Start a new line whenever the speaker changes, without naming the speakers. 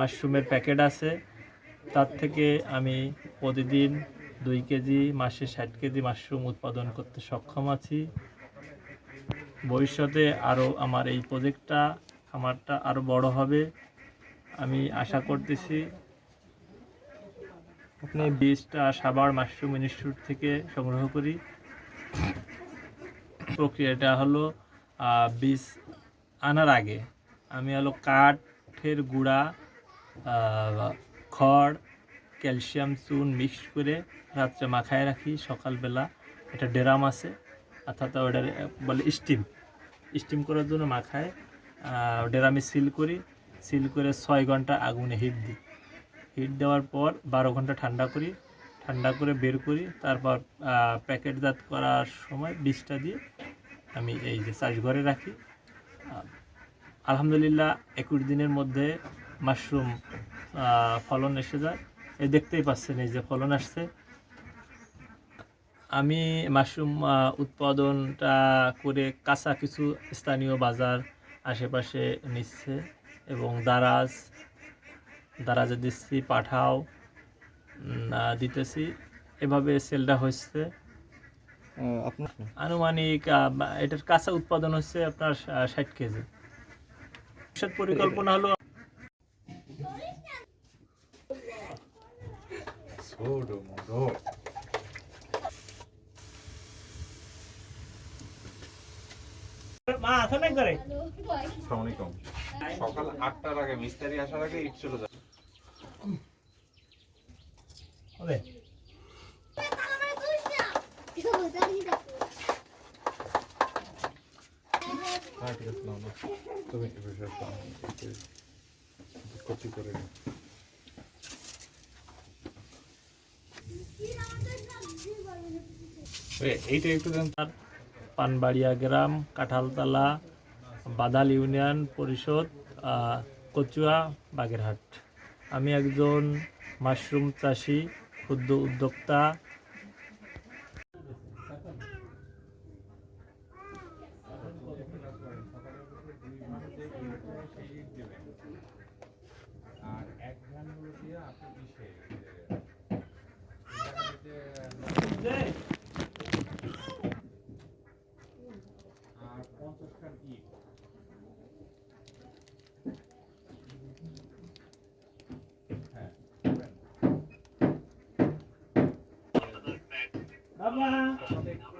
মাশরুমের packet আছে। তার থেকে আমি প্রতিদিন দুই কেজি, মাসে ষাট কেজি মাশরুম উৎপাদন করতে সক্ষম আছি। ভবিষ্যতে আরও আমার এই প্রজেক্টটা খামারটা আরও বড় হবে। আমি আশা করতেছি আপনি বীজটা সাবার মাশরুম ইনস্টিটিউট থেকে সংগ্রহ করি। প্রক্রিয়াটা হলো বীজ আনার আগে আমি হলো কাঠের গুঁড়া খড়, ক্যালসিয়াম, চুন মিক্স করে রাত্রে মাখায় রাখি। সকালবেলা একটা ড্রাম আছে, অর্থাৎ ওটার বলে স্টিম স্টিম করার জন্য মাখায়। ড্রামে সিল করি। সিল করে ছয় ঘণ্টা আগুনে হিট দিই। হিট দেওয়ার পর বারো ঘণ্টা ঠান্ডা করি। ঠান্ডা করে বের করি। তারপর প্যাকেটজাত করার সময় বীজটা দিয়ে আমি এই যে চাষঘরে রাখি। আলহামদুলিল্লাহ একুশ দিনের মধ্যে মাশরুম ফলন এসে যায়। এই দেখতেই পাচ্ছেন এই যে ফলন আসছে। আমি মাশরুম উৎপাদনটা করে কাঁচা কিছু স্থানীয় বাজার আশেপাশে নিচ্ছে এবং দারাজ দারাজে দিচ্ছি পাঠাও দিতেছি। এভাবে সেলটা হচ্ছে। আনুমানিক এটার কাঁচা উৎপাদন হচ্ছে আপনার ষাট কেজি। ভবিষ্যৎ পরিকল্পনা হলো করে
আসসালামাইকুম সকাল আটটার আগে মিস্ত্রি আসার আগে ইট চলে যায়। ঠিক আছে তুমি কি করে নিও এই- এইটা একটু দেন।
পানবাড়িয়া গ্রাম কাঁঠালতলা বাদাল ইউনিয়ন পরিষদ আহ, কচুয়া বাগেরহাট। আমি একজন মাশরুম চাষি ক্ষুদ্র উদ্যোক্তা।
আর এক ঘ্রাণ দিয়ে আপনি 好